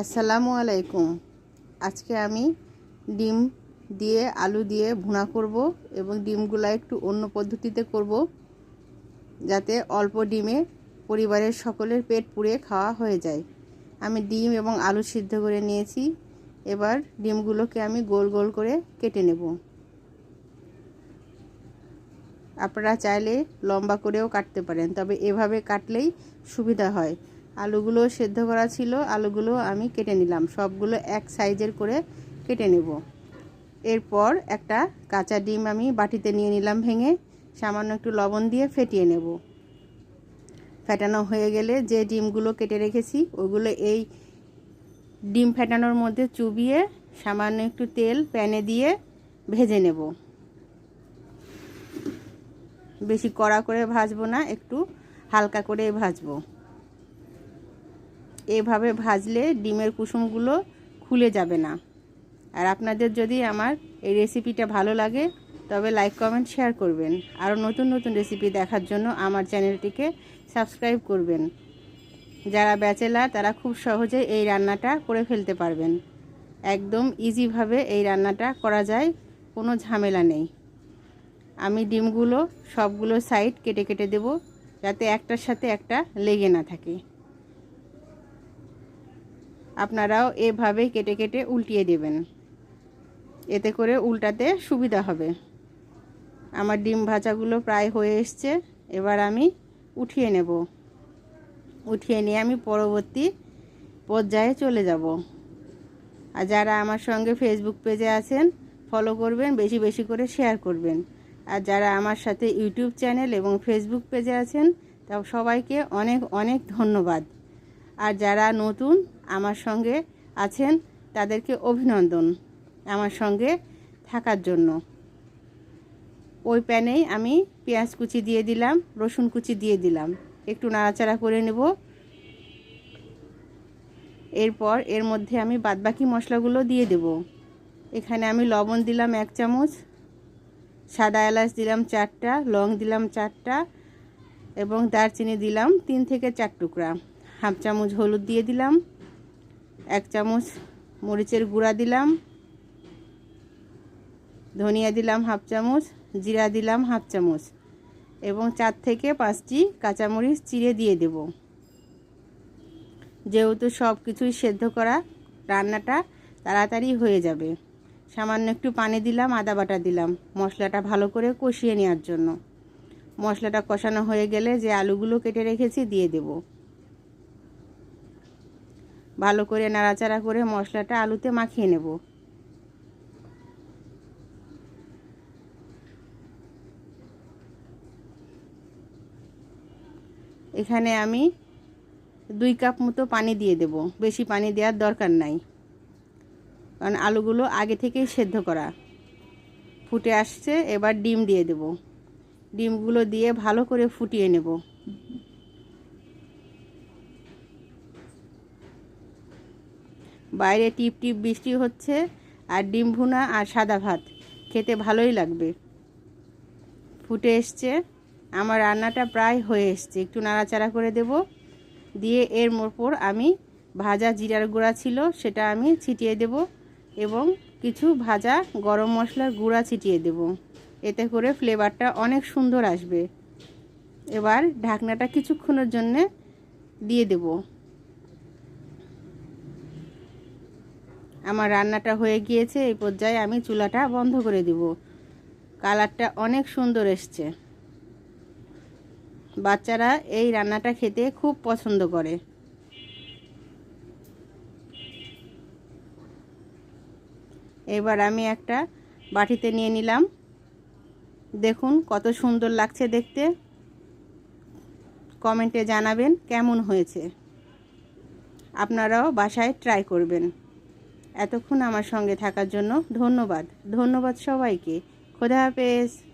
আসসালামু আলাইকুম। আজকে আমি ডিম দিয়ে, আলু দিয়ে ভুনা করব এবং ডিমগুলো একটু অন্য পদ্ধতিতে করব যাতে অল্প ডিমে পরিবারের সকলের পেট পুড়ে খাওয়া হয়ে যায়। আমি ডিম এবং আলু সিদ্ধ করে নিয়েছি। এবার ডিমগুলোকে আমি গোল গোল করে কেটে নেব। আপনারা চাইলে লম্বা করেও কাটতে পারেন, তবে এভাবে কাটলেই সুবিধা হয়। আলুগুলো সেদ্ধ করা ছিল, আলুগুলো আমি কেটে নিলাম। সবগুলো এক সাইজের করে কেটে নেব। এরপর একটা কাঁচা ডিম আমি বাটিতে নিয়ে নিলাম ভেঙে, সামান্য একটু লবণ দিয়ে ফেটিয়ে নেব। ফেটানো হয়ে গেলে যে ডিমগুলো কেটে রেখেছি, ওগুলো এই ডিম ফেটানোর মধ্যে চুবিয়ে সামান্য একটু তেল প্যানে দিয়ে ভেজে নেব। বেশি কড়া করে ভাজবো না, একটু হালকা করে ভাজবো। এভাবে ভাজলে ডিমের কুসুমগুলো খুলে যাবে না। আর আপনাদের যদি আমার এই রেসিপিটা ভালো লাগে, তবে লাইক, কমেন্ট, শেয়ার করবেন। আরও নতুন নতুন রেসিপি দেখার জন্য আমার চ্যানেলটিকে সাবস্ক্রাইব করবেন। যারা ব্যাচেলার, তারা খুব সহজে এই রান্নাটা করে ফেলতে পারবেন। একদম ইজিভাবে এই রান্নাটা করা যায়, কোনো ঝামেলা নেই। আমি ডিমগুলো সবগুলো সাইড কেটে কেটে দেব, যাতে একটার সাথে একটা লেগে না থাকে। আপনারাও এভাবে কেটে কেটে উল্টিয়ে দেবেন। এতে করে উল্টাতে সুবিধা হবে। আমার ডিম ভাজাগুলো প্রায় হয়ে এসছে, এবার আমি উঠিয়ে নেব। উঠিয়ে নিয়ে আমি পরবর্তী পর্যায়ে চলে যাব। আর যারা আমার সঙ্গে ফেসবুক পেজে আছেন ফলো করবেন, বেশি বেশি করে শেয়ার করবেন। আর যারা আমার সাথে ইউটিউব চ্যানেল এবং ফেসবুক পেজে আছেন তা সবাইকে অনেক অনেক ধন্যবাদ। আর যারা নতুন আমার সঙ্গে আছেন, তাদেরকে অভিনন্দন আমার সঙ্গে থাকার জন্য। ওই প্যানেই আমি পেঁয়াজ কুচি দিয়ে দিলাম, রসুন কুচি দিয়ে দিলাম। একটু নাড়াচাড়া করে নেব। এরপর এর মধ্যে আমি বাদবাকি মশলাগুলো দিয়ে দেব। এখানে আমি লবণ দিলাম এক চামচ, সাদা এলাচ দিলাম চারটা, লং দিলাম চারটা এবং দারচিনি দিলাম তিন থেকে চার টুকরা। হাফ চামচ হলুদ দিয়ে দিলাম, এক চামচ মরিচের গুঁড়া দিলাম, ধনিয়া দিলাম হাফ চামচ, জিরা দিলাম হাফ চামচ এবং চার থেকে পাঁচটি কাঁচামরিচ চিড়ে দিয়ে দেব। যেহেতু সব কিছুই সেদ্ধ করা রান্নাটা তাড়াতাড়ি হয়ে যাবে, সামান্য একটু পানি দিলাম, আদা বাটা দিলাম মশলাটা ভালো করে কষিয়ে নেওয়ার জন্য। মশলাটা কষানো হয়ে গেলে যে আলুগুলো কেটে রেখেছি দিয়ে দেব। ভালো করে নাড়াচাড়া করে মশলাটা আলুতে মাখিয়ে নেব। এখানে আমি দুই কাপ মতো পানি দিয়ে দেব। বেশি পানি দেওয়ার দরকার নাই। কারণ আলুগুলো আগে থেকেই সেদ্ধ করা। ফুটে আসছে, এবার ডিম দিয়ে দেব। ডিমগুলো দিয়ে ভালো করে ফুটিয়ে নেব। বাইরে টিপ টিপ বৃষ্টি হচ্ছে আর ডিম ভুনা আর সাদা ভাত। খেতে ভালোই লাগবে। ফুটে এসছে। আমার রান্নাটা প্রায় হয়ে এসছে। একটু নাড়াচাড়া করে দেব। দিয়ে এর ওপর আমি ভাজা জিরার গুঁড়া ছিল, সেটা আমি ছিটিয়ে দেব এবং কিছু ভাজা গরম মশলার গুঁড়া ছিটিয়ে দেব। এতে করে ফ্লেভারটা অনেক সুন্দর আসবে। এবার ঢাকনাটা কিছুক্ষণের জন্যে দিয়ে দেব। আমার রান্নাটা হয়ে গিয়েছে, এই পর্যায়ে আমি চুলাটা বন্ধ করে দেব। কালারটা অনেক সুন্দর এসছে। বাচ্চারা এই রান্নাটা খেতে খুব পছন্দ করে। এবার আমি একটা বাটিতে নিয়ে নিলাম। দেখুন কত সুন্দর লাগছে দেখতে। কমেন্টে জানাবেন কেমন হয়েছে। আপনারাও বাসায় ট্রাই করবেন। এতক্ষণ আমার সঙ্গে থাকার জন্য ধন্যবাদ। ধন্যবাদ সবাইকে। খোদা হাফেজ।